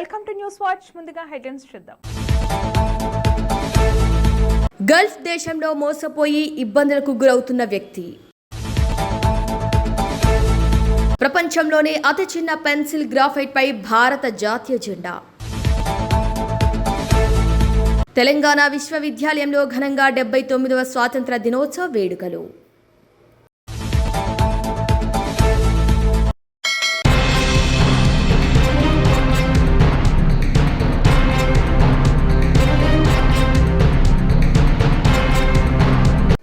Welcome to news watch. ముందుగా headlines చూద్దాం. Gulf దేశంలో మోసపోయి ఇబ్బందులకు గురవుతున్న వ్యక్తి. ప్రపంచంలోనే అతి చిన్న పెన్సిల్ గ్రాఫైట్ పై భారత జాతీయ జెండా. తెలంగాణ విశ్వవిద్యాలయంలో ఘనంగా డెబ్బై తొమ్మిదవ స్వాతంత్ర దినోత్సవ వేడుకలు.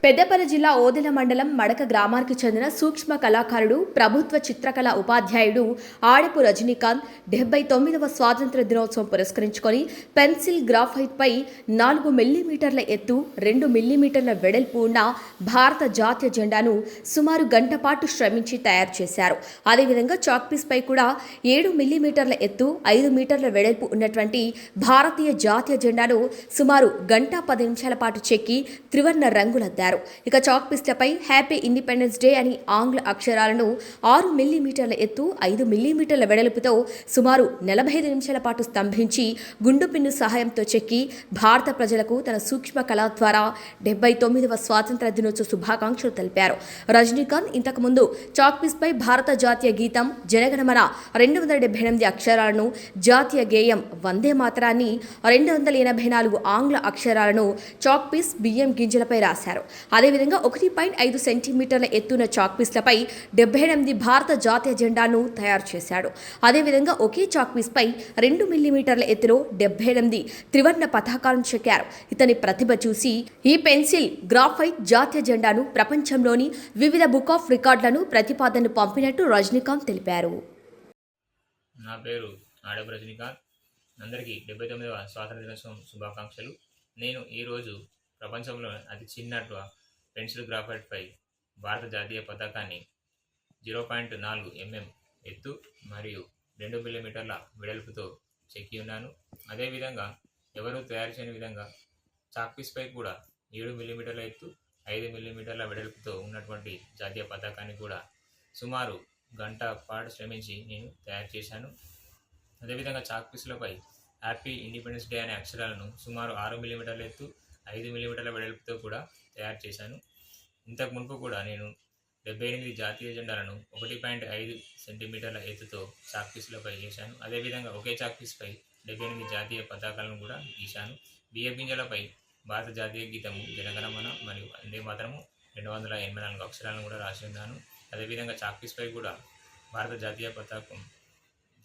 పెద్దపల్లి జిల్లా ఓదెల మండలం మడక గ్రామానికి చెందిన సూక్ష్మ కళాకారుడు ప్రభుత్వ చిత్రకళ ఉపాధ్యాయుడు ఆడపు రజనీకాంత్ డెబ్బై తొమ్మిదవ స్వాతంత్ర దినోత్సవం పురస్కరించుకొని పెన్సిల్ గ్రాఫైట్ పై నాలుగు మిల్లీమీటర్ల ఎత్తు రెండు మిల్లీమీటర్ల వెడల్పు ఉన్న భారత జాతీయ జెండాను సుమారు గంట పాటు శ్రమించి తయారు చేశారు. అదేవిధంగా చాక్ పీస్ పై కూడా ఏడు మిల్లీమీటర్ల ఎత్తు ఐదు మీటర్ల వెడల్పు ఉన్నటువంటి భారతీయ జాతీయ జెండాను సుమారు గంట పది నిమిషాల పాటు చెక్కి త్రివర్ణ రంగులద్దారు ఇక చాక్ పీస్లపై హ్యాపీ ఇండిపెండెన్స్ డే అని ఆంగ్ల అక్షరాలను ఆరు మిల్లీమీటర్ల ఎత్తు ఐదు మిల్లీమీటర్ల వెడల్పుతో సుమారు నలభై ఐదు నిమిషాల పాటు స్తంభించి గుండు పిన్ను సహాయంతో చెక్కి భారత ప్రజలకు తన సూక్ష్మ కళ ద్వారా డెబ్బై తొమ్మిదవ స్వాతంత్ర దినోత్సవ శుభాకాంక్షలు తెలిపారు. రజనీకాంత్ ఇంతకుముందు చాక్ పీస్ పై భారత జాతీయ గీతం జనగణమన రెండు వందల డెబ్బై ఎనిమిది అక్షరాలను జాతీయ గేయం వందే మాత్రాన్ని రెండు వందల ఎనభై నాలుగు ఆంగ్ల అక్షరాలను చాక్పీస్ బియ్యం గింజలపై రాశారు. అదేవిధంగా ఒకటి పాయింట్ ఐదు సెంటీమీటర్ల ఎత్తున చాక్ పీస్లపై డెబ్బై ఎనిమిది భారత జాతీయ జెండాను తయారు చేశాడు. అదేవిధంగా ఒకే చాక్ పై రెండు మిల్లీమీటర్ల ఎత్తులో డెబ్బై ఎనిమిది త్రివర్ణ పతాకాలను చెక్కారు. ఇతని ప్రతిభ చూసి ఈ పెన్సిల్ గ్రాఫైట్ జాతీయ జెండాను ప్రపంచంలోని వివిధ బుక్ ఆఫ్ రికార్డులను ప్రతిపాదనను పంపినట్టు రజనీకాంత్ తెలిపారు. నా పేరు ఆడపు రజనీకాంత్. అందరికీ డెబ్బై తొమ్మిదవ స్వాతంత్ర దినోత్సవం శుభాకాంక్షలు. నేను ఈరోజు ప్రపంచంలో అతి చిన్నట్టు పెన్సిల్ గ్రాఫైట్పై భారత జాతీయ పతాకాన్ని జీరో పాయింట్ నాలుగు ఎంఎం ఎత్తు మరియు రెండు మిల్లీమీటర్ల వెడల్పుతో చెక్కి ఉన్నాను. అదేవిధంగా ఎవరూ తయారు చేయని విధంగా చాక్పీస్పై కూడా ఏడు మిల్లీమీటర్ల ఎత్తు ఐదు మిల్లీమీటర్ల వెడల్పుతో ఉన్నటువంటి జాతీయ పతాకాన్ని కూడా సుమారు గంట పాటు శ్రమించి నేను తయారు చేశాను. అదేవిధంగా చాక్పీస్లపై హ్యాపీ ఇండిపెండెన్స్ డే అనే అక్షరాలను సుమారు ఆరు మిల్లీమీటర్ల ఎత్తు ఐదు మిల్లీమీటర్ల వెడల్పుతో కూడా తయారు చేశాను. ఇంతకు మునుపు కూడా నేను డెబ్బై ఎనిమిది జాతీయ జెండాలను ఒకటి పాయింట్ ఐదు సెంటీమీటర్ల ఎత్తుతో చాక్పీస్లపై గీశాను అదేవిధంగా ఒకే చాక్పీస్పై డెబ్బై ఎనిమిది జాతీయ పతాకాలను కూడా గీశాను. బియ్య గింజలపై భారత జాతీయ గీతము జనగణమన మరియు అందే మాత్రము రెండు వందల ఎనభై నాలుగు అక్షరాలను కూడా రాసి ఉన్నాను. అదేవిధంగా చాక్పీస్పై కూడా భారత జాతీయ పతాకం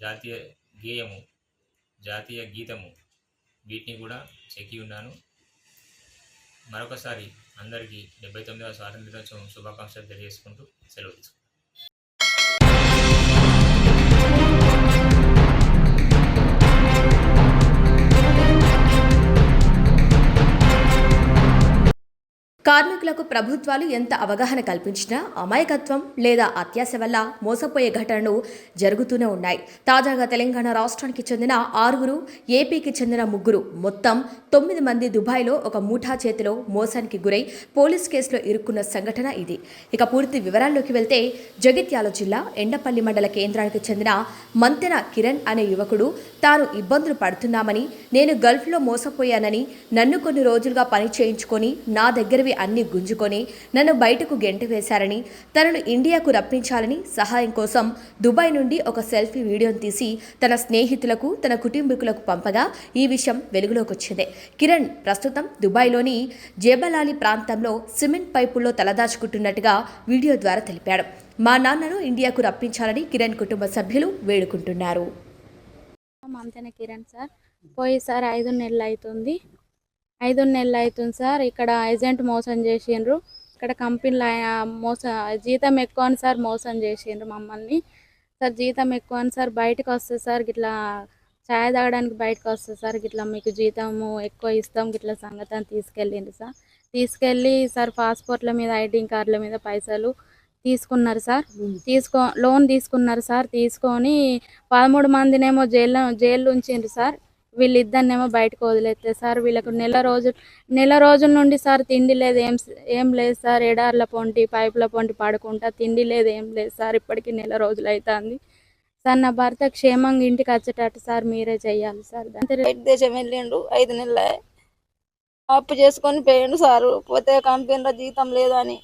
జాతీయ గేయము జాతీయ గీతము వీటిని కూడా చెక్కి ఉన్నాను. మరొకసారి అందరికీ డెబ్బై తొమ్మిదవ స్వాతంత్ర దినోత్సవం శుభాకాంక్షలు తెలియజేసుకుంటూ సెలవు కార్మికులకు ప్రభుత్వాలు ఎంత అవగాహన కల్పించినా అమాయకత్వం లేదా అత్యాశ వల్ల మోసపోయే ఘటనలు జరుగుతూనే ఉన్నాయి. తాజాగా తెలంగాణ రాష్ట్రానికి చెందిన ఆరుగురు ఏపీకి చెందిన ముగ్గురు. మొత్తం తొమ్మిది మంది దుబాయ్లో ఒక ముఠా చేతిలో మోసానికి గురై పోలీస్ కేసులో ఇరుక్కున్న సంఘటన ఇది. ఇక పూర్తి వివరాల్లోకి వెళ్తే జగిత్యాల జిల్లా ఎండపల్లి మండల కేంద్రానికి చెందిన మంతెన కిరణ్ అనే యువకుడు తాను ఇబ్బందులు పడుతున్నామని నేను గల్ఫ్లో మోసపోయానని నన్ను కొన్ని రోజులుగా పని చేయించుకొని నా దగ్గరవి అన్ని గుంజుకొని నన్ను బయటకు గెంటి వేశారని తనను ఇండియాకు రప్పించాలని సహాయం కోసం దుబాయ్ నుండి ఒక సెల్ఫీ వీడియోను తీసి తన స్నేహితులకు తన కుటుంబీకులకు పంపగా ఈ విషయం వెలుగులోకి వచ్చింది కిరణ్ ప్రస్తుతం దుబాయ్లోని జేబలాలి ప్రాంతంలో సిమెంట్ పైపుల్లో తలదాచుకుంటున్నట్టుగా వీడియో ద్వారా తెలిపాడు. మా నాన్నను ఇండియాకు రప్పించాలని కిరణ్ కుటుంబ సభ్యులు వేడుకుంటున్నారు. మంతెన కిరణ్ సార్. పోయి సార్ ఐదు నెలలు అవుతుంది. ఐదు నెలలు అవుతుంది సార్. ఇక్కడ ఏజెంట్ మోసం చేసిండ్రు. ఇక్కడ కంపెనీలో మోస జీతం ఎక్కువ అని సార్ మోసం చేసిండ్రు మమ్మల్ని. సార్ జీతం ఎక్కువ అని సార్ బయటకు వస్తే సార్ గిట్లా ఛాయ్ తాగడానికి బయటకు వస్తే సార్ గిట్లా మీకు జీతము ఎక్కువ ఇస్తాం గిట్లా సంగతి అని తీసుకెళ్ళిండ్రు సార్. తీసుకెళ్ళి సార్ పాస్పోర్ట్ల మీద ఐడి కార్డుల మీద పైసలు తీసుకున్నారు సార్. తీసుకో లోన్ తీసుకున్నారు సార్. తీసుకొని పదమూడు మందినేమో జైల్లో జైలు ఉంచిండ్రు సార్. వీళ్ళిద్దరినేమో బయటకు వదిలేస్తే సార్ వీళ్ళకు నెల రోజులు నెల రోజుల నుండి సార్ తిండి లేదు ఏం ఏం లేదు సార్. ఎడార్ల పొంటి పైపుల పొంటి పడుకుంటా తిండి లేదు ఏం లేదు సార్. ఇప్పటికి నెల రోజులు అవుతుంది సార్ నా భర్త క్షేమంగా ఇంటికి వచ్చేటట్టు సార్ మీరే చెయ్యాలి సార్. దేశం వెళ్ళిండు ఐదు నెలలే అప్పు చేసుకొని పోయిండు సారు. పోతే కంపెనీలో జీతం లేదని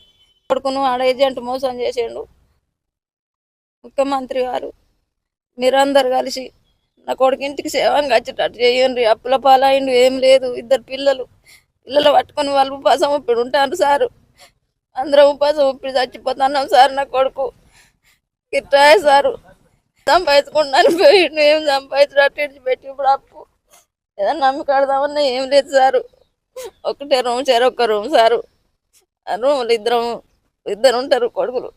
కొడుకును ఆడ ఏజెంట్ మోసం చేసిండు. ముఖ్యమంత్రి గారు మీరందరు కలిసి నా కొడుకు ఇంటికి సేవంగా వచ్చేటట్టు చేయండి అప్పుల పాలైండు ఏం లేదు. ఇద్దరు పిల్లలు. పిల్లలు పట్టుకొని వాళ్ళు ఉపాసం ఉప్పిడు ఉంటారు సారు. అందరం ఉపాసం ఉప్పిడి చచ్చిపోతున్నాం సార్ నా కొడుకు. కిట్టాయ సారు. సంపాదించుకుంటాను పోయిండు. ఏం సంపాదించినట్టు పెట్టి ఇప్పుడు అప్పు. ఏదన్నా నమ్మి కడదామన్నా ఏం లేదు సారు. ఒకటే రూమ్ చెరొక్క రూమ్ సారు. ఆ రూములు ఇద్దరం ఇద్దరు ఉంటారు కొడుకులు.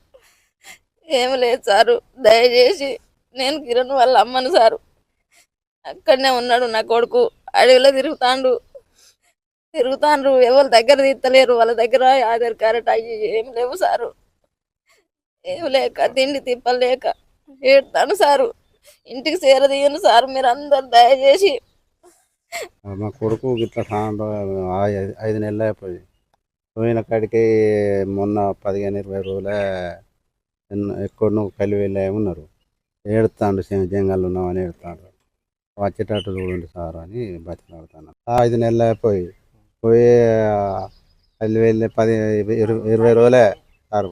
ఏం లేదు సారు. దయచేసి నేను కిరణ్ వాళ్ళ అమ్మను సారు. అక్కడనే ఉన్నాడు నా కొడుకు. అడవిలో తిరుగుతాండు. తిరుగుతాండ్రు. ఎవరి దగ్గర తీస్తలేరు వాళ్ళ దగ్గర ఆధార్ కార్డ్ అయ్యి ఏం లేవు సారు. ఏం లేక తిండి తిప్పలేక ఏడుతాను సారు. ఇంటికి చేరదీయను సారు. మీరు అందరు దయచేసి. మా కొడుకు గిట్లా ఐదు నెలలు అయిపోయి. పోయిన కాడికి మొన్న పదిహేను ఇరవై రోజులే ఎక్కడో కలివి వెళ్ళి ఉన్నారు ఏడుతాండు జంగాలు ఉన్నామని ఏడుతాడు. వచ్చేటట్టు చూడండి సార్ అని బతిలాడుతాను ఐదు నెలలు అయిపోయి పోయి కలివి వెళ్ళి పది ఇరవై ఇరవై రోజులే సార్.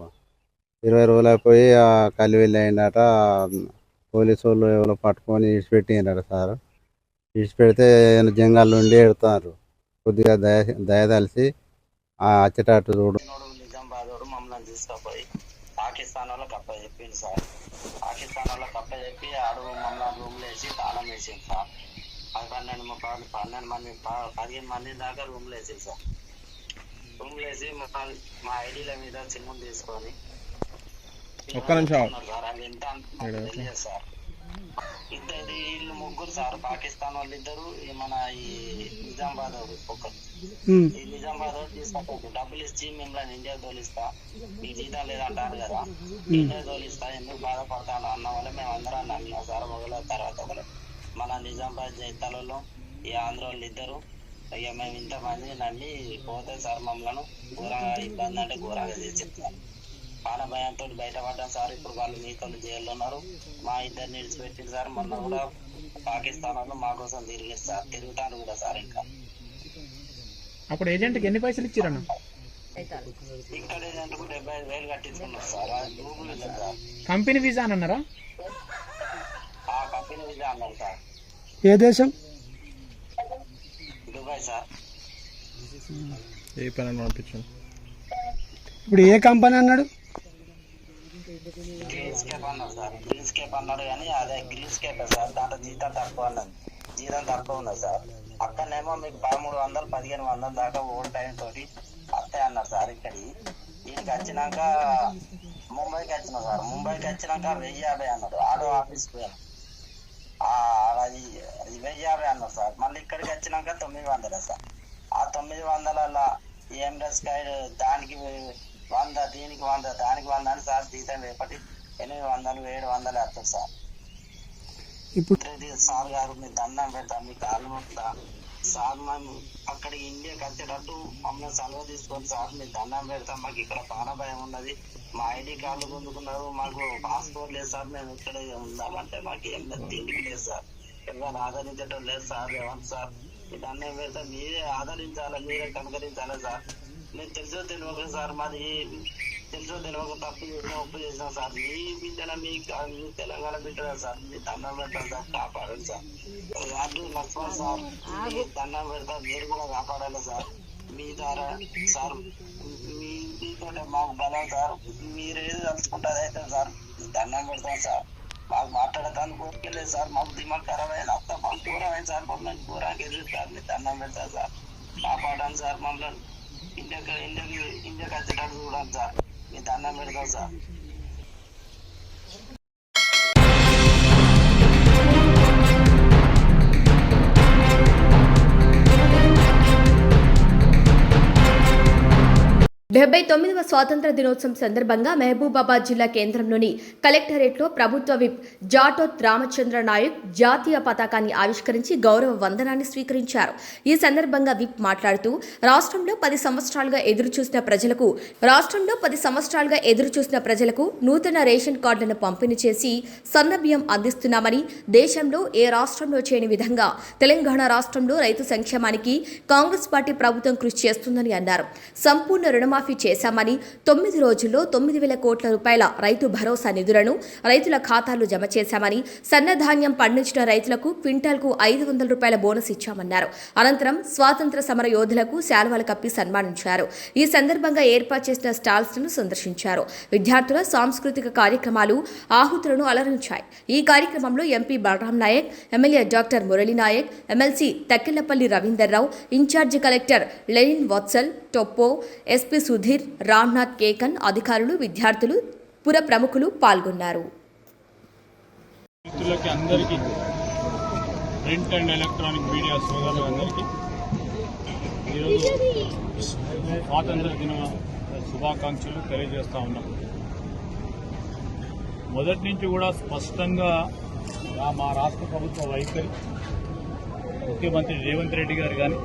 ఇరవై రోజులు అయిపోయి కలివి వెళ్ళి అయిందట పోలీసు వాళ్ళు ఎవరో పట్టుకొని ఇడిచిపెట్టిండట సార్. ఇడిచి పెడితే జంగాల్లో ఉండి ఎడతారు కొద్దిగా దయ దయదలిసి తలిసి వచ్చేటట్టు చూడు నిజామాబాద్ మమ్మల్ని తీసుకుపోయి పాకిస్తాన్ వాళ్ళకి అప్ప చెప్పింది సార్. పాకిస్తాన్ వాళ్ళకి అప్ప చెప్పి ఆడు మమ్మల్ని రూమ్లో వేసి తాళం వేసింది సార్. అది పన్నెండు మ- ప- పన్నెండు మంది పదిహేను మంది దాకా రూమ్లో వేసింది సార్. రూమ్లో వేసి మా మా ఐడీల మీద సిమ్ములు తీసుకొని ఒక్క నిమిషం. సార్. అది ఎంత తెలియదు సార్. ఇద్దరు వీళ్ళు ముగ్గురు సార్ పాకిస్తాన్ వాళ్ళు ఇద్దరు మన ఈ నిజామాబాద్ ఒకరు ఈ నిజామాబాద్ తీసుకపోతే డబ్బులు ఇచ్చి మిమ్మల్ని ఇండియా తోలిస్తా. మీకు జీతం లేదంటారు కదా. ఇండియా తోలిస్తా ఎందుకు బాధపడతాను అన్న వల్ల మేము అందరం నమ్మినాం సార్ మొదల తర్వాత ఒకరు మన నిజామాబాద్ జైతాలలో ఈ ఆంధ్ర వాళ్ళు ఇద్దరు ఇక మేము ఇంతమంది నమ్మి పోతే సార్ మమ్మల్ని ఘోరంగా ఇబ్బంది అంటే ఘోరంగా చేసి చెప్తారు ప్రాణ భయంతో బయటపడ్డాం సార్. ఇప్పుడు వాళ్ళు మీతో జైల్లో ఉన్నారు. మా ఇద్దరిని విడిచిపెట్టింది సార్. మొన్న కూడా పాకిస్తాన్ వాళ్ళు మా కోసం తిరిగారు సార్. తిరుగుతాను కూడా సార్ ఇంకా. అప్పుడు ఏజెంట్కి ఎన్ని పైసలు ఇచ్చిరన్న? ఇక్కడ ఏంటంటే డెబ్బై ఐదు వేలు కట్టించుకున్నారు సార్. అది గూగుల్ సార్. కంపెనీ వీసా అని అన్నారా? ఆ కంపెనీ విజయ అన్నారు సార్. ఏ దేశం? Dubai sir. ఏ పని పంపించాను ఇప్పుడు ఏ కంపెనీ అన్నాడు? గ్రీన్ స్కేప్ అన్నారు సార్. గ్రీన్ స్కేప్ అన్నాడు కానీ అదే గ్రీన్ స్కేప్ సార్. దాంట్లో జీతం తక్కువ అన్నది. జీతం తక్కువ ఉన్నది సార్. అక్కడనేమో మీకు పదమూడు వందలు పదిహేను వందల దాకా ఓల్డ్ టైం తోటి వస్తాయి అన్నారు సార్ ఇక్కడి దీనికి వచ్చినాక ముంబైకి వచ్చినాం సార్. ముంబైకి వచ్చినాక వెయ్యి యాభై అన్నాడు. ఆడో ఆఫీస్కి పోయాను. అది అది వెయ్యి యాభై అన్నారు సార్. మళ్ళీ ఇక్కడికి వచ్చినాక తొమ్మిది వందలే సార్. ఆ తొమ్మిది వందల ఎంఎస్ గైడ్ దానికి వంద దీనికి వంద దానికి వంద అని సార్ జీతం రేపటి ఎనిమిది వందలు ఏడు వందలు వస్తుంది సార్. ఇప్పుడు సార్ గారు మీ దండం పెడతాం మీ కాళ్ళు మొక్కుతా సార్ మేము అక్కడ ఇండియాకి వచ్చేటట్టు మమ్మల్ని సెలవు తీసుకొని సార్ మీ దండం పెడతాం. మాకు ఇక్కడ ప్రాణ భయం ఉన్నది. మా ఐడి కార్డులు పొందుకున్నారు మాకు పాస్పోర్ట్ లేదు సార్ మేము ఇక్కడే ఉండాలంటే మాకు ఏం తిండికి లేదు సార్. ఎవరు ఆదరించడం లేదు సార్ ఏమంట సార్. మీ దండం పెడతా మీరే ఆదరించాలి మీరే కనుకరించాలి సార్? మీరు తెలుసో తెలియక సార్ మాది తెలుసో తెలియక తప్పు చేసిన ఒప్పు చేసిన సార్ మీ బిడ్డన మీ మీ తెలంగాణ బిడ్డన సార్ మీ దండం పెడతాం సార్ కాపాడండి సార్ వార్డు లక్ష్మణ్ సార్ మీ దండం పెడతా మీరు కూడా కాపాడాలి సార్ మీ ద్వారా సార్ మీ మీతోటే మాకు బలం సార్ మీరు ఏది తలుచుకుంటారు అయితే సార్ మీ దండం పెడతాం సార్ మాకు మాట్లాడటానికి ఓపికలేదు సార్ మాకు దిమాగ్ ఖరాబ్ అయింది అంతా మాకు దూరం అయింది సార్ మమ్మల్ని దూరానికి ఎదురుతారు మీ దండం పెడతారు సార్ కాపాడండి సార్ మమ్మల్ని ఇండియాకి ఇండియాకి ఇండియాకి వచ్చేటట్టు చూడండి సార్ మీ దండం పెడతాం సార్ డెబ్బై తొమ్మిదవ స్వాతంత్ర దినోత్సవం సందర్భంగా మహబూబాబాద్ జిల్లా కేంద్రంలోని కలెక్టరేట్లో ప్రభుత్వ విప్ జాటోత్ రామచంద్ర నాయక్ జాతీయ పతాకాన్ని ఆవిష్కరించి గౌరవ వందనాన్ని స్వీకరించారు. ఈ సందర్భంగా విప్ మాట్లాడుతూ రాష్ట్రంలో పది సంవత్సరాలుగా ఎదురుచూసిన ప్రజలకు రాష్ట్రంలో పది సంవత్సరాలుగా ఎదురుచూసిన ప్రజలకు నూతన రేషన్ కార్డులను పంపిణీ చేసి సన్నబియ్యం అందిస్తున్నామని దేశంలో ఏ రాష్ట్రంలో చేయని విధంగా తెలంగాణ రాష్ట్రంలో రైతు సంక్షేమానికి కాంగ్రెస్ పార్టీ ప్రభుత్వం కృషి చేస్తుందని అన్నారు. సంపూర్ణ రుణమా రుణమాఫీ చేశామని తొమ్మిది రోజుల్లో తొమ్మిది వేల కోట్ల రూపాయల రైతు భరోసా నిధులను రైతుల ఖాతాల్లో జమ చేశామని సన్నధాన్యం పండించిన రైతులకు క్వింటాల్కు ఐదు వందల రూపాయల బోనస్ ఇచ్చామన్నారు. అనంతరం స్వాతంత్ర సమర యోధులకు శాల్వాలు కప్పి సన్మానించారు. ఈ సందర్భంగా ఏర్పాటు చేసిన స్టాల్స్ను సందర్శించారు. విద్యార్థుల సాంస్కృతిక కార్యక్రమాలు ఆహుతులను అలరించాయి. ఈ కార్యక్రమంలో MP Balram Naik MLA doctor Murali Naik MLC Ravinder Ravinderrao incharge collector Lenin Vatsal Toppo SP Sudhir Ramnath Kekan అధికారులు విద్యార్థులు పుర ప్రముఖులు పాల్గొన్నారు. అందరికీ ప్రింట్ అండ్ ఎలక్ట్రానిక్ మీడియా ఈరోజు స్వాతంత్ర దిన శుభాకాంక్షలు తెలియజేస్తా ఉన్నాం. మొదటి నుంచి కూడా స్పష్టంగా మా రాష్ట్ర ప్రభుత్వ వైఖరి ముఖ్యమంత్రి రేవంత్ రెడ్డి గారు కానీ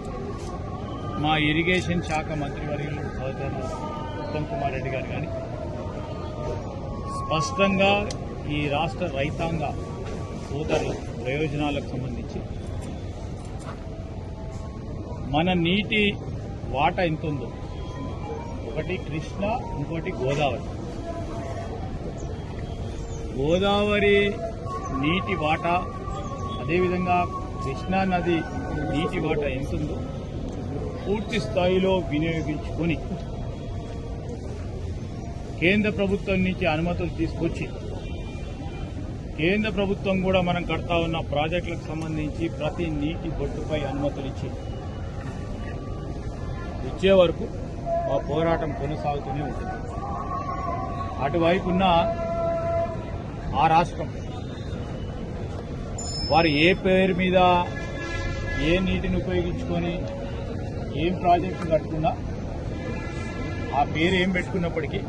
మా ఇరిగేషన్ శాఖ మంత్రివర్యులు సోదరులు ఉత్తమ్ కుమార్ రెడ్డి గారు కానీ స్పష్టంగా ఈ రాష్ట్ర రైతాంగ సోదరుల ప్రయోజనాలకు సంబంధించి మన నీటి వాట ఎంత ఉందో ఒకటి కృష్ణ ఇంకోటి గోదావరి. గోదావరి నీటి వాట అదేవిధంగా కృష్ణా నది నీటి వాట ఎంత ఉందో పూర్తి స్థాయిలో వినియోగించుకొని కేంద్ర ప్రభుత్వం నుంచి అనుమతులు తీసుకొచ్చి కేంద్ర ప్రభుత్వం కూడా మనం కడతా ఉన్న ప్రాజెక్టులకు సంబంధించి ప్రతి నీటి బొట్టుపై అనుమతులు ఇచ్చి ఇచ్చే వరకు మా పోరాటం కొనసాగుతూనే ఉంటుంది. అటువైపు ఉన్న ఆ రాష్ట్రం వారు ఏ పేరు మీద ఏ నీటిని ఉపయోగించుకొని ఏం ప్రాజెక్టు కట్టుకున్నా ఆ పేరు ఏం పెట్టుకున్నప్పటికీ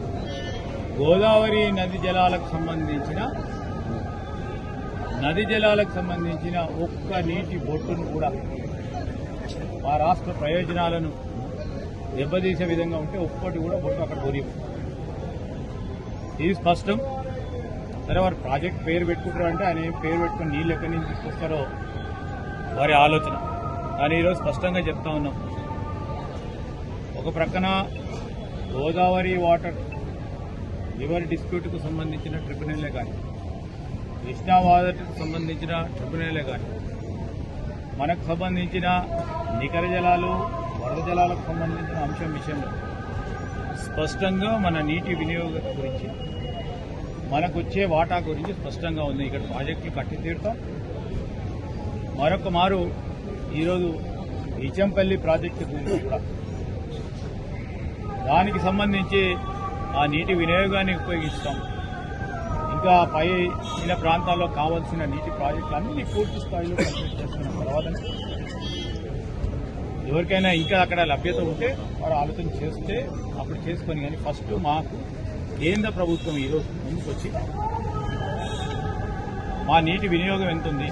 గోదావరి నది జలాలకు సంబంధించిన నది జలాలకు సంబంధించిన ఒక్క నీటి బొట్టును కూడా మా రాష్ట్ర ప్రయోజనాలను దెబ్బతీసే విధంగా ఉంటే ఒక్కటి కూడా బొట్టు అక్కడ పోనీవు ఇది స్పష్టం. సరే వారు ప్రాజెక్ట్ పేరు పెట్టుకుంటారు అంటే ఆయన పేరు పెట్టుకుని నీళ్ళు ఎక్కడి నుంచి తీసుకొస్తారో వారి ఆలోచన. కానీ ఈరోజు స్పష్టంగా చెప్తా ఉన్నాం. ఒక ప్రక్కన గోదావరి వాటర్ రివర్ డిస్ప్యూట్కు సంబంధించిన ట్రిబ్యునల్లే కానీ కృష్ణా వాటర్కు సంబంధించిన ట్రిబ్యునల్లే కానీ మనకు సంబంధించిన నికర జలాలు వరద జలాలకు సంబంధించిన అంశం విషయంలో స్పష్టంగా మన నీటి వినియోగం గురించి మనకు వచ్చే వాటా గురించి స్పష్టంగా ఉంది. ఇక్కడ ప్రాజెక్టులు కట్టి తీరుతాం. మరొక మారు ఈరోజు ఇచంపల్లి ప్రాజెక్టు గురించి కూడా దానికి సంబంధించి ఆ నీటి వినియోగాన్ని ఉపయోగిస్తాం. ఇంకా పై ఇళ్ళ ప్రాంతాల్లో కావాల్సిన నీటి ప్రాజెక్టులు అన్ని పూర్తి స్థాయిలో కంప్లీట్ చేసుకున్న తర్వాత ఎవరికైనా ఇంకా అక్కడ లభ్యత ఉంటే వారు ఆలోచన చేస్తే అప్పుడు చేసుకొని కానీ ఫస్ట్ మాకు కేంద్ర ప్రభుత్వం ఈరోజు ముందుకు వచ్చి మా నీటి వినియోగం ఎంత ఉంది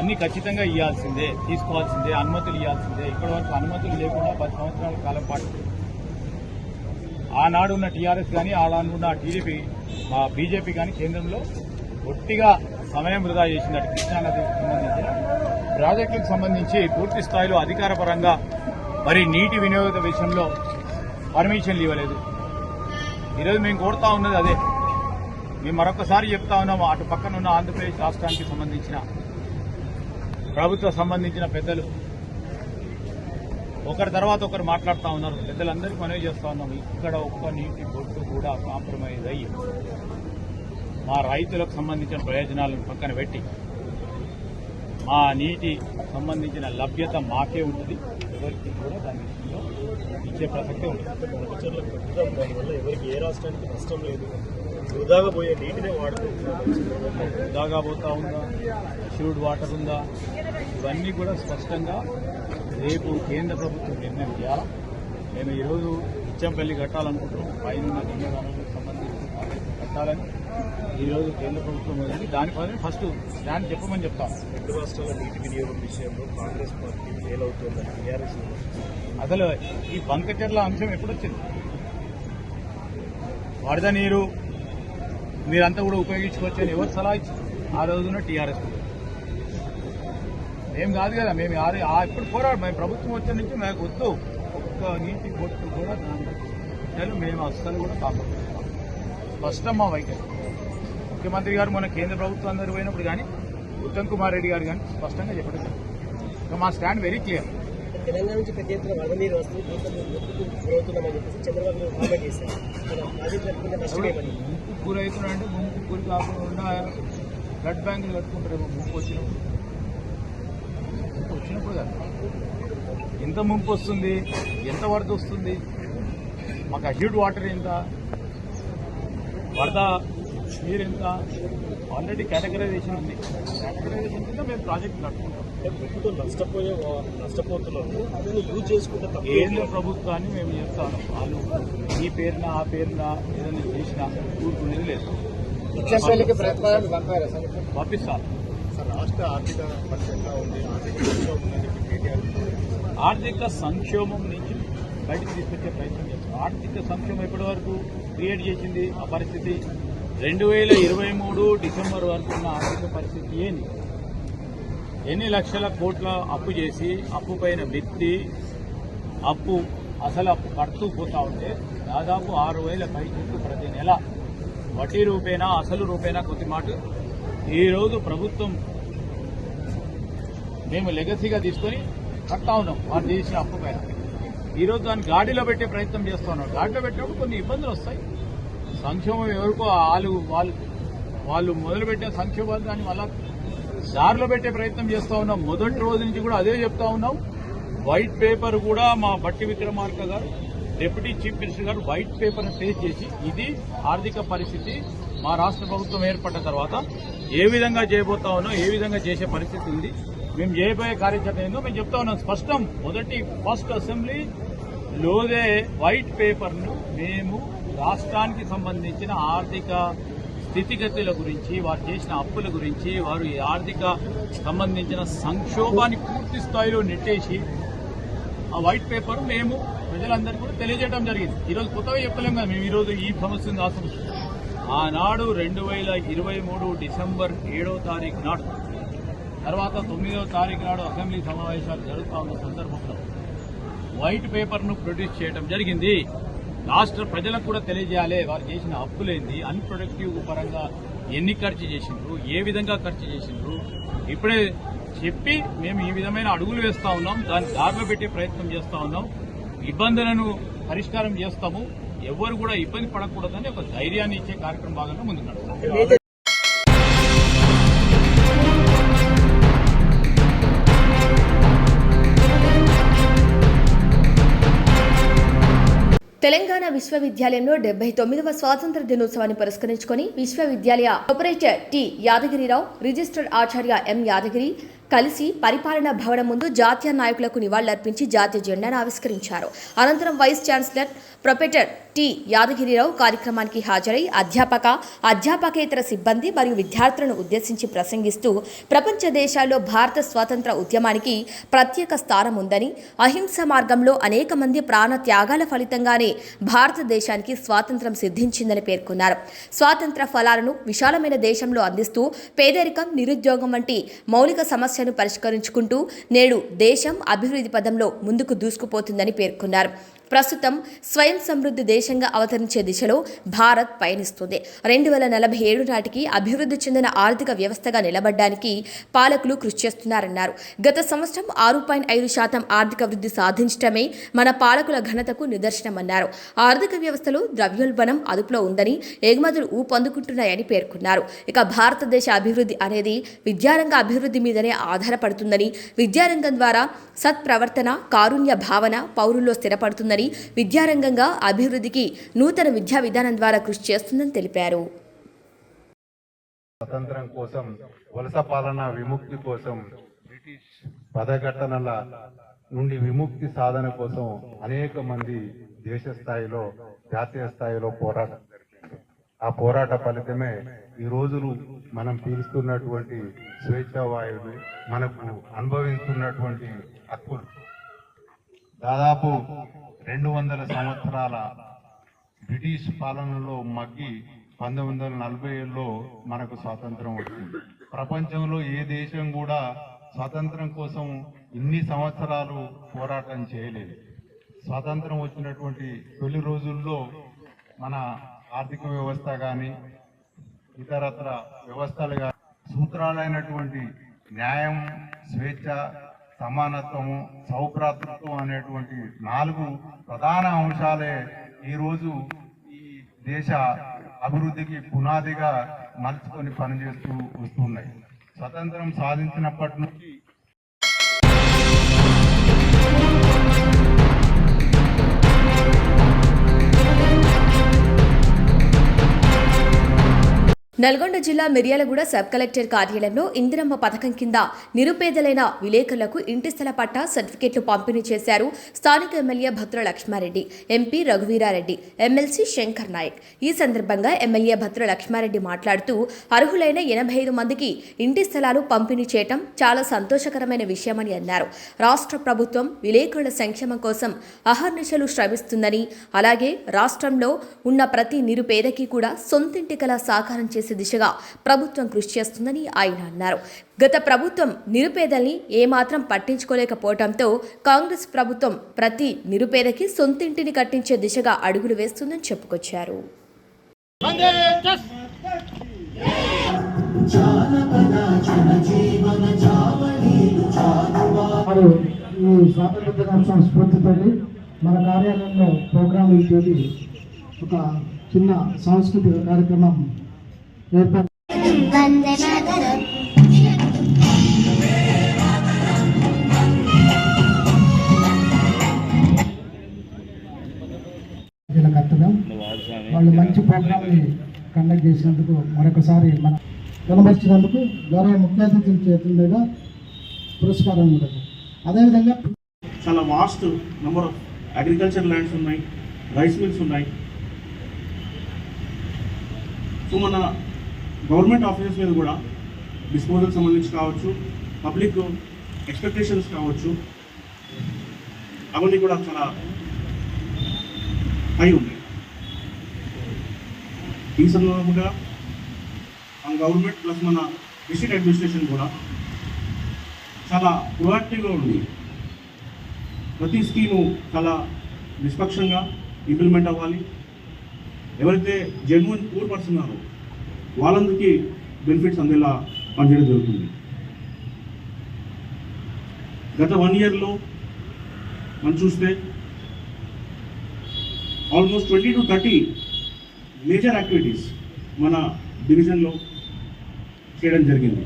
అన్ని ఖచ్చితంగా ఇవ్వాల్సిందే తీసుకోవాల్సిందే అనుమతులు ఇవ్వాల్సిందే ఇప్పటి వరకు అనుమతులు లేకుండా పది సంవత్సరాల కాలం పాటు ఆనాడు ఉన్న టీఆర్ఎస్ కానీ ఆనాడు ఉన్న టీడీపీ మా బీజేపీ కానీ కేంద్రంలో ఒట్టిగా సమయం వృధా చేసింది అటు కృష్ణానదికి సంబంధించిన ప్రాజెక్టులకు సంబంధించి పూర్తి స్థాయిలో అధికారపరంగా మరి నీటి వినియోగ విషయంలో పర్మిషన్లు ఇవ్వలేదు. ఈరోజు మేము కోరుతా ఉన్నది అదే. మేము మరొకసారి చెప్తా ఉన్నాము అటు పక్కన ఉన్న ఆంధ్రప్రదేశ్ రాష్ట్రానికి సంబంధించిన ప్రభుత్వ సంబంధించిన పెద్దలు. ఒకరి తర్వాత ఒకరు మాట్లాడుతూ ఉన్నారు. పెద్దలందరికీ మనవి చేస్తూ ఉన్నాం ఇక్కడ ఒక్క నీటి బొట్టు కూడా కాంప్రమైజ్ అయ్యి మా రైతులకు సంబంధించిన ప్రయోజనాలను పక్కన పెట్టి మా నీటి సంబంధించిన లభ్యత మాకే ఉంటుంది. ఎవరికి కూడా దాని విషయంలో ఇచ్చే ప్రసక్తే ఉంటుంది ఎవరికి ఏ రాష్ట్రానికి నష్టం లేదు. వృధాగా పోయే నీటినే వాడుకుంటున్నారు వృధాగా పోతా ఉందా? షూడ్ వాటర్ ఉందా? ఇవన్నీ కూడా స్పష్టంగా రేపు కేంద్ర ప్రభుత్వం నిర్ణయం చేయాలా? మేము ఈరోజు ఇచ్చంపల్లి కట్టాలనుకుంటున్నాం. పైన తెలంగాణకు సంబంధించి కట్టాలని. ఈరోజు కేంద్ర ప్రభుత్వం ఉంది దానిపైన ఫస్ట్ దాన్ని చెప్పమని చెప్తాం రెండు రాష్ట్రాల నీటి వినియోగం విషయంలో కాంగ్రెస్ పార్టీ ఫెయిల్ అవుతుందని టీఆర్ఎస్ అసలు ఈ బంకచెర్ల అంశం ఎప్పుడు వచ్చింది వరద నీరు మీరంతా కూడా ఉపయోగించుకోవచ్చని ఎవరు సలహా ఇచ్చారు? ఆ రోజున టీఆర్ఎస్ మేము కాదు కదా మేము ఆ- ఆ ఇప్పుడు పోరాడు. మేము ప్రభుత్వం వచ్చిన నుంచి మాకు వద్దు. ఒక్క నీటి బొట్టు కూడా దాని మేము అస్సలు కూడా కాపాడుతున్నాం స్పష్టం మా వైఖరి. ముఖ్యమంత్రి గారు మన కేంద్ర ప్రభుత్వం అందరూ పోయినప్పుడు కానీ ఉత్తమ్ కుమార్ రెడ్డి గారు కానీ స్పష్టంగా చెప్పడం మా స్టాండ్ వెరీ క్లియర్. తెలంగాణ నుంచి పెద్ద ఎత్తున వరద నీరు వస్తూ ముందుకు గురవుతున్నామని చెప్పేసి చంద్రబాబు నాయుడు కామెంట్ చేశారు. మన ప్రాజెక్ట్ కట్టుకుంటే నష్టమే ముంపు గురవుతున్నా అంటే ముంపు గురి కాకుండా బ్లడ్ బ్యాంకులు కట్టుకుంటారేమో ముంపు వచ్చినప్పుడు. వచ్చినప్పుడు కదా. ఎంత ముంపు వస్తుంది ఎంత వరద వస్తుంది? మాకు అడ్యూట్ వాటర్ ఎంత? వరద నీరు ఎంత? ఆల్రెడీ కేటగరైజేషన్ ఉంది. కేటగరైజేషన్ కింద మేము ప్రాజెక్ట్ అంటే ప్రభుత్వం నష్టపోయే నష్టపోతున్నారు. అదని యూజ్ చేసుకుంటే కేంద్ర ప్రభుత్వాన్ని మేము చెప్తాను వాళ్ళు ఈ పేరున ఆ పేరున ఏదైనా చేసినా ఊరుకునేది లేదు. పంపిస్తాను. రాష్ట్ర ఆర్థిక ఉంది. ఆర్థిక సంక్షోభం ఉందని చెప్పి కేటీఆర్ ఆర్థిక సంక్షోభం నుంచి బయటకు తీసుకొచ్చే ప్రయత్నం చేస్తాం. ఆర్థిక సంక్షోభం ఇప్పటి వరకు క్రియేట్ చేసింది? ఆ పరిస్థితి రెండు వేల ఇరవై మూడు డిసెంబర్ వరకు ఉన్న ఆర్థిక పరిస్థితి ఏంది? ఎన్ని లక్షల కోట్ల అప్పు చేసి అప్పు పైన వ్యక్తి అప్పు అసలు అప్పు కడుతూ పోతా ఉంటే దాదాపు ఆరు వేల పై చెట్టు ప్రతి నెల. వడ్డీ రూపేనా అసలు రూపేనా కొద్ది మాట. ఈరోజు ప్రభుత్వం మేము లెగసీగా తీసుకొని కట్టా ఉన్నాం వారు చేసిన అప్పు పైన. ఈరోజు దాన్ని గాడిలో పెట్టే ప్రయత్నం చేస్తా ఉన్నాం గాడిలో పెట్టినప్పుడు కొన్ని ఇబ్బందులు వస్తాయి. సంక్షోభం ఎవరికో వాళ్ళు వాళ్ళు వాళ్ళు మొదలుపెట్టిన సంక్షోభాలు దాన్ని మళ్ళా దారిలో పెట్టే ప్రయత్నం చేస్తా ఉన్నాం. మొదటి రోజు నుంచి కూడా అదే చెప్తా ఉన్నాం. వైట్ పేపర్ కూడా మా Bhatti Vikramarka garu deputy chief minister garu white paper face చేసి ఇది ఆర్థిక పరిస్థితి మా రాష్ట్ర ప్రభుత్వం ఏర్పడ్డ తర్వాత ఏ విధంగా చేయబోతా ఉన్నాం ఏ విధంగా చేసే పరిస్థితి ఉంది మేము చేయబోయే కార్యాచరణ ఏందో మేము చెప్తా ఉన్నాం. స్పష్టం మొదటి ఫస్ట్ అసెంబ్లీ లోదే వైట్ పేపర్ను మేము రాష్ట్రానికి సంబంధించిన ఆర్థిక స్థితిగతుల గురించి వారు చేసిన అప్పుల గురించి వారు ఈ ఆర్థిక సంబంధించిన సంక్షోభాన్ని పూర్తి స్థాయిలో నెట్టేసి ఆ వైట్ పేపర్ మేము ప్రజలందరికీ కూడా తెలియజేయడం జరిగింది. ఈరోజు కొత్తగా చెప్పలేం కదా మేము ఈరోజు ఈ సమస్యను ఆ సమస్య ఆనాడు రెండు వేల ఇరవై మూడు డిసెంబర్ ఏడవ తారీఖు నాడు తర్వాత తొమ్మిదవ తారీఖు నాడు అసెంబ్లీ సమావేశాలు జరుగుతా ఉన్న సందర్భంలో వైట్ పేపర్ను ప్రొడ్యూస్ చేయడం జరిగింది. రాష్ట్ర ప్రజలకు కూడా తెలియజేయాలి. వారు చేసిన అప్పులేంది అన్ప్రొడక్టివ్ పరంగా ఎన్ని ఖర్చు చేసిండ్రు? ఏ విధంగా ఖర్చు చేసిండ్రు? ఇప్పుడే చెప్పి మేము ఈ విధమైన అడుగులు వేస్తా ఉన్నాం. దాన్ని దారిలో పెట్టే ప్రయత్నం చేస్తా ఉన్నాం. ఇబ్బందులను పరిష్కారం చేస్తాము. ఎవరు కూడా ఇబ్బంది పడకూడదని ఒక ధైర్యాన్ని ఇచ్చే కార్యక్రమం భాగంగా ముందుకు నడుస్తాం. విశ్వవిద్యాలయంలో డెబ్బై తొమ్మిదవ స్వాతంత్ర దినోత్సవాన్ని పురస్కరించుకొని విశ్వవిద్యాలయ ఆపరేటర్ టి యాదగిరిరావు రిజిస్టర్ ఆచార్య ఎం యాదగిరి కలిసి పరిపాలనా భవనం ముందు జాతీయ నాయకులకు నివాళులర్పించి జాతీయ జెండాను ఆవిష్కరించారు. అనంతరం vice chancellor professor T Yadagirirao కార్యక్రమానికి హాజరై అధ్యాపక అధ్యాపకేతర సిబ్బంది మరియు విద్యార్థులను ఉద్దేశించి ప్రసంగిస్తూ ప్రపంచ దేశాల్లో భారత స్వాతంత్ర ఉద్యమానికి ప్రత్యేక స్థానం ఉందని అహింస మార్గంలో అనేక మంది ప్రాణ త్యాగాల ఫలితంగానే భారతదేశానికి స్వాతంత్రం సిద్ధించిందని పేర్కొన్నారు. స్వాతంత్ర ఫలాలను విశాలమైన దేశంలో అందిస్తూ పేదరికం నిరుద్యోగం వంటి మౌలిక సమస్యను పరిష్కరించుకుంటూ నేడు దేశం అభివృద్ధి పదంలో ముందుకు దూసుకుపోతుందని పేర్కొన్నారు. ప్రస్తుతం స్వయం సమృద్ధి దేశంగా అవతరించే దిశలో భారత్ పయనిస్తుంది. రెండు వేల నలభై ఏడు నాటికి అభివృద్ధి చెందిన ఆర్థిక వ్యవస్థగా నిలబడ్డానికి పాలకులు కృషి చేస్తున్నారన్నారు. గత సంవత్సరం ఆరు పాయింట్ ఐదు శాతం ఆర్థిక వృద్ధి సాధించడమే మన పాలకుల ఘనతకు నిదర్శనమన్నారు. ఆర్థిక వ్యవస్థలో ద్రవ్యోల్బణం అదుపులో ఉందని ఎగుమతులు ఊపందుకుంటున్నాయని పేర్కొన్నారు. ఇక భారతదేశ అభివృద్ధి అనేది విద్యారంగ అభివృద్ధి మీదనే ఆధారపడుతుందని విద్యారంగం ద్వారా సత్ప్రవర్తన కారుణ్య భావన పౌరుల్లో స్థిరపడుతుందని విద్యారంగంగా అభివృద్ధికి నూతన విద్యా విధానం ద్వారా కృషి చేస్తుందని తెలిపారు. స్వతంత్రం కోసం వలస పాలన విముక్తి కోసం బ్రిటిష్ పదఘటనల నుండి విముక్తి సాధన కోసం అనేక మంది దేశ స్థాయిలో జాతీయ స్థాయిలో పోరాటం జరిపింది. ఆ పోరాట ఫలితమే ఈ రోజులు మనం పీలుస్తున్నటువంటి స్వేచ్ఛావాయువులు మనకు అనుభవిస్తున్నటువంటి హక్కులు. దాదాపు రెండు వందల సంవత్సరాల బ్రిటిష్ పాలనలో మగ్గి పంతొమ్మిది వందల నలభై ఏళ్ళలో మనకు స్వాతంత్రం వచ్చింది. ప్రపంచంలో ఏ దేశం కూడా స్వాతంత్రం కోసం ఇన్ని సంవత్సరాలు పోరాటం చేయలేదు. స్వాతంత్రం వచ్చినటువంటి తొలి రోజుల్లో మన ఆర్థిక వ్యవస్థ కానీ ఇతరత్ర వ్యవస్థలు కానీ సూత్రాలైనటువంటి న్యాయం స్వేచ్ఛ సమానత్వము సౌభ్రాతృత్వం అనేటువంటి నాలుగు ప్రధాన అంశాలే ఈరోజు ఈ దేశ అభివృద్ధికి పునాదిగా మలుచుకొని పనిచేస్తూ వస్తున్నాయి. స్వతంత్రం సాధించినప్పటి నుంచి నల్గొండ జిల్లా మిర్యాలగూడ సబ్ కలెక్టర్ కార్యాలయంలో ఇందిరమ్మ పథకం కింద నిరుపేదలైన విలేకరులకు ఇంటి స్థల పట్టా సర్టిఫికెట్లు పంపిణీ చేశారు స్థానిక MLA Bhadra Lakshmareddy MP Raghuveerareddy MLC Shankar Naik. ఈ సందర్భంగా ఎమ్మెల్యే భద్ర లక్ష్మారెడ్డి మాట్లాడుతూ అర్హులైన ఎనభై ఐదు మందికి ఇంటి స్థలాలు పంపిణీ చేయటం చాలా సంతోషకరమైన విషయమని అన్నారు. రాష్ట్ర ప్రభుత్వం విలేకరుల సంక్షేమం కోసం అహర్నిశలు శ్రమిస్తుందని అలాగే రాష్ట్రంలో ఉన్న ప్రతి నిరుపేదకి కూడా సొంతింటి కల సాకారం చేసే దిశగా ప్రభుత్వం కృషి చేస్తుందని ఆయన అన్నారు. గత ప్రభుత్వం నిరుపేదల్ని ఏమాత్రం పట్టించుకోలేకపోవడంతో కాంగ్రెస్ ప్రభుత్వం ప్రతి నిరుపేదకి సొంతింటిని కట్టించే దిశగా అడుగులు వేస్తుందని చెప్పుకొచ్చారు. ఈ స్వాతంత్ర దినోత్సవం మన కార్యాలయంలో ప్రోగ్రాం తోటి ఒక చిన్న సాంస్కృతిక కార్యక్రమం ఏర్పాటు వీళ్ళ కర్తవ్యం. వాళ్ళు మంచి ప్రోగ్రామ్ని కండక్ట్ చేసినందుకు మరొకసారి మన కనబరిచినందుకు గౌరవ ముఖ్య అతిథుల చేతుల మీద పురస్కారం ఉండదు అదేవిధంగా చాలా vast number of agriculture lands ఉన్నాయి రైస్ మిల్స్ ఉన్నాయి. సో మన గవర్నమెంట్ ఆఫీసెస్ మీద కూడా డిస్పోజల్ సంబంధించి కావచ్చు పబ్లిక్ ఎక్స్పెక్టేషన్స్ కావచ్చు అవన్నీ కూడా చాలా హై ఉన్నాయి. ఈ సందర్భంగా మన గవర్నమెంట్ ప్లస్ మన డిస్ట్రిక్ట్ అడ్మినిస్ట్రేషన్ కూడా చాలా ప్రొయాక్టివ్గా ఉంది. ప్రతి స్కీము చాలా నిష్పక్షంగా ఇంప్లిమెంట్ అవ్వాలి. ఎవరైతే జెన్యున్ పూర్ పర్సన్ ఉన్నారో వాళ్ళందరికీ బెనిఫిట్స్ అందేలా పనిచేయడం జరుగుతుంది. గత వన్ ఇయర్లో మనం చూస్తే almost twenty two thirty major activities మన డివిజన్లో చేయడం జరిగింది.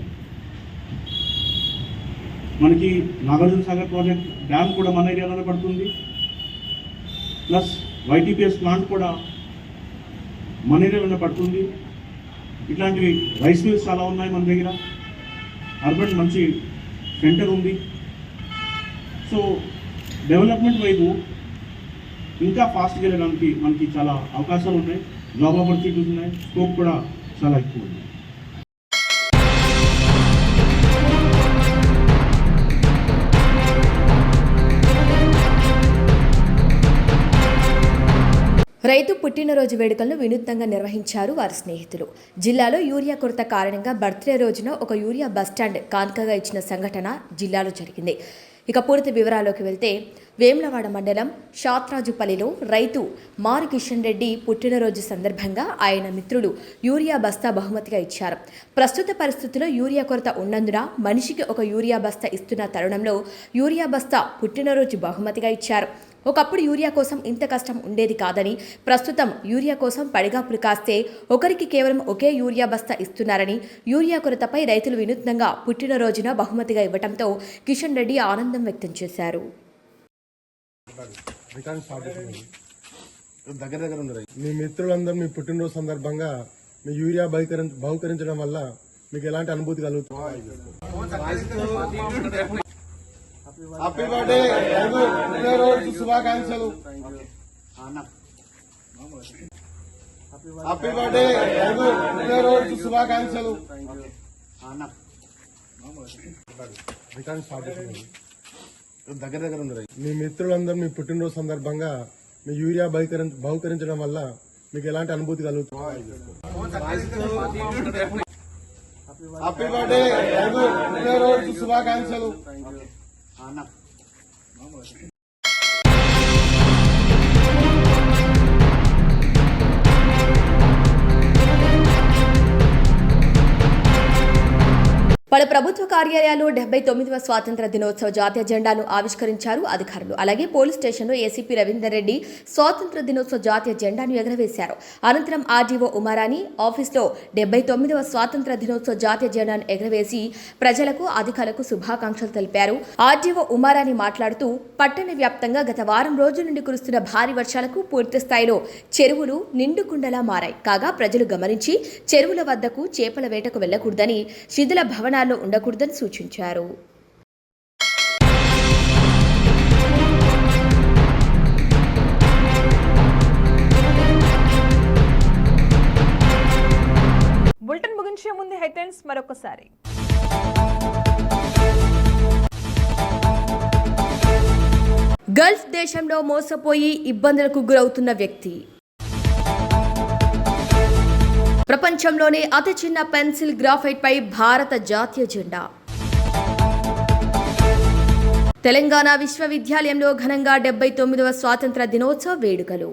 మనకి నాగార్జున సాగర్ ప్రాజెక్ట్ డ్యామ్ కూడా మన ఏరియాలోనే పడుతుంది. ప్లస్ వైటీపీఎస్ ప్లాంట్ కూడా మన ఏరియాలోనే పడుతుంది. ఇట్లాంటివి రైస్ మిల్స్ చాలా ఉన్నాయి మన దగ్గర. అర్బన్ మంచి సెంటర్ ఉంది. సో డెవలప్మెంట్ వైపు ఇంకా ఫాస్ట్గా వెళ్ళడానికి మనకి చాలా అవకాశాలు ఉన్నాయి. జాబ్ ఆపర్చునిటీస్ ఉన్నాయి. స్కోప్ కూడా చాలా ఎక్కువ ఉంది. రైతు పుట్టినరోజు వేడుకలను వినూత్నంగా నిర్వహించారు వారి స్నేహితులు. జిల్లాలో యూరియా కొరత కారణంగా బర్త్డే రోజున ఒక యూరియా బస్టాండ్ కాన్కగా ఇచ్చిన సంఘటన జిల్లాలో జరిగింది. ఇక పూర్తి వివరాల్లోకి వెళ్తే వేములవాడ మండలం షాత్రాజుపల్లిలో రైతు మారు కిషన్ రెడ్డి పుట్టినరోజు సందర్భంగా ఆయన మిత్రులు యూరియా బస్తా బహుమతిగా ఇచ్చారు. ప్రస్తుత పరిస్థితుల్లో యూరియా కొరత ఉన్నందున మనిషికి ఒక యూరియా బస్తా ఇస్తున్న తరుణంలో యూరియా బస్తా పుట్టినరోజు బహుమతిగా ఇచ్చారు. ఒకప్పుడు యూరియా కోసం ఇంత కష్టం ఉండేది కాదని ప్రస్తుతం యూరియా కోసం పడిగాపులు కాస్తే ఒకరికి కేవలం ఒకే యూరియా బస్తా ఇస్తున్నారని యూరియా కొరతపై రైతులు వినూత్నంగా పుట్టినరోజున బహుమతిగా ఇవ్వడంతో కిషన్ రెడ్డి ఆనందం వ్యక్తం చేశారు. దగ్గర దగ్గర ఉంది మీ మిత్రులందరూ మీ పుట్టినరోజు సందర్భంగా మీ యూరియా బహుకరించ బహుకరించడం వల్ల మీకు ఎలాంటి అనుభూతి కలుగుతుంది? హ్యాపీ బర్త్డే రఘు పుట్టినరోజు శుభాకాంక్షలు. హ్యాపీ బర్త్డే రఘు పుట్టినరోజు శుభాకాంక్షలు. స్టార్ట్. దగ్గర దగ్గర ఉంది మీ మిత్రులందరూ మీ పుట్టినరోజు సందర్భంగా మీ యూరియా బహుకరి బహుకరించడం వల్ల మీకు ఎలాంటి అనుభూతి కలుగుతుంది? హ్యాపీ బర్త్డే రఘు పుట్టినరోజు శుభాకాంక్షలు. పలు ప్రభుత్వ కార్యాలయాలు డెబ్బై తొమ్మిదవ స్వాతంత్ర దినోత్సవ జాతీయ జెండాను ఆవిష్కరించారు అధికారులు. అలాగే పోలీస్ స్టేషన్లో ఏసీపీ రవీందర్ రెడ్డి స్వాతంత్ర దినోత్సవ జాతీయ జెండాను ఎగరవేశారు. అనంతరం ఆర్డీఓ ఉమారాణి ఆఫీస్లో డెబ్బై తొమ్మిదవ స్వాతంత్ర దినోత్సవ జాతీయ జెండాను ఎగరవేసి ప్రజలకు అధికారులకు శుభాకాంక్షలు తెలిపారు. ఆర్డీఓ ఉమారాణి మాట్లాడుతూ పట్టణ వ్యాప్తంగా గత వారం రోజుల నుండి కురుస్తున్న భారీ వర్షాలకు పూర్తి స్థాయిలో చెరువులు నిండుకుండలా మారాయి. కాగా ప్రజలు గమనించి చెరువుల వద్దకు చేపల వేటకు వెళ్ళకూడదని శిథిల భవనాల్లో ఉండకూడదని సూచించారు. బులెటిన్ ముగించే ముందు హెడ్లైన్స్ మరొకసారి. గల్ఫ్ దేశంలో మోసపోయి ఇబ్బందులకు గురవుతున్న వ్యక్తి. ప్రపంచంలోనే అతి చిన్న పెన్సిల్ గ్రాఫైట్ పై భారత జాతీయ జెండా. తెలంగాణ విశ్వవిద్యాలయంలో ఘనంగా డెబ్బై తొమ్మిదవ స్వాతంత్ర దినోత్సవ వేడుకలు.